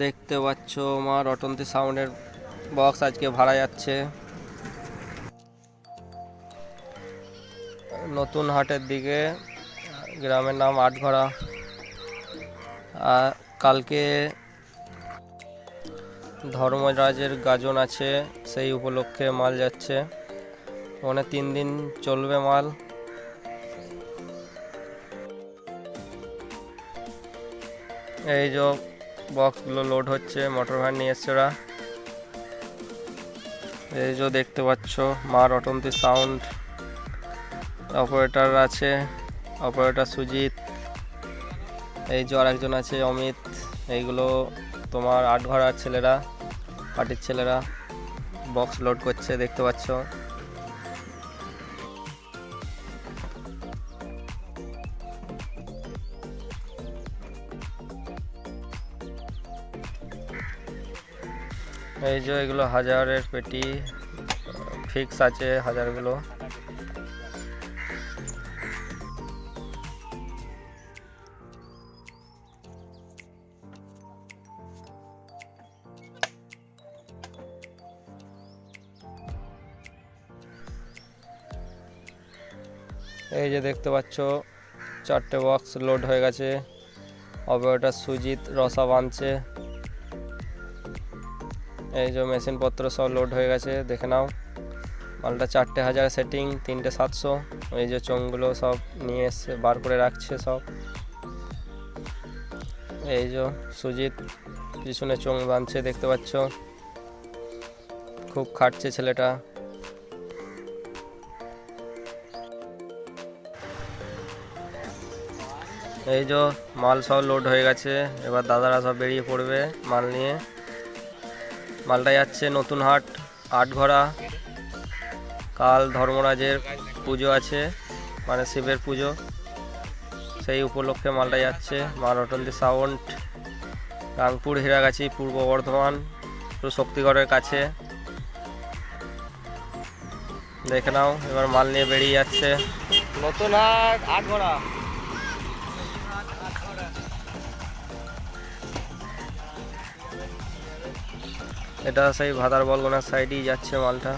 দেখতে পাচ্ছ মা রটন্তি সাউন্ডের বক্স আজকে ভাড়া যাচ্ছে। নতুন হাটের দিকে, গ্রামের নাম আটঘরা আর কালকে ধর্মরাজের গাজন আছে, সেই উপলক্ষে মাল যাচ্ছে। ওখানে তিন দিন চলবে মাল। এই যে বক্সগুলো লোড হচ্ছে, মোটর ভ্যান নিয়ে এসছে ওরা। এই যে দেখতে পাচ্ছ মা রটন্তি সাউন্ড। অপারেটর আছে, অপারেটর সুজিত, এই যে আরেকজন আছে, অমিত। এইগুলো তোমার আট ঘরার ছেলেরা, পার্টির ছেলেরা বক্স লোড করছে, দেখতে পাচ্ছ। এই যে এগুলো হাজারের পেটি, ফিক্স আছে হাজারগুলো। এই যে দেখতে পাচ্ছ, চারটে বক্স লোড হয়ে গেছে। অপারেটর সুজিত রসা বাঁধছে এই যে মেশিনপত্র সব লোড হয়ে গেছে, দেখে নাও। মালটা চারটে হাজার সেটিং তিনটে সাতশো। এই যে চোঙগুলো সব নিয়ে এসছে, বার করে রাখছে সব। এই যে সুজিত, পিছনে চোঙ বাঁধছে, দেখতে পাচ্ছ। খুব খাটছে ছেলেটা। এই যে মাল সব লোড হয়ে গেছে, এবার দাদারা সব বেরিয়ে পড়বে মাল নিয়ে। মালটা যাচ্ছে, নতুন হাট আটঘরা কাল ধর্মরাজের পুজো আছে মানে শিবের পুজো। সেই উপলক্ষে মালটা যাচ্ছে, মা রটন্তি সাউন্ড। রাংপুর, হীরাগাছি, পূর্ব বর্ধমান শক্তিগড়ের কাছে। দেখে নাও, এবার মাল নিয়ে বেরিয়ে যাচ্ছে। নতুন হাট আটঘরা এটা সেই ভাদার বলগোনার সাইডেই যাচ্ছে মালটা।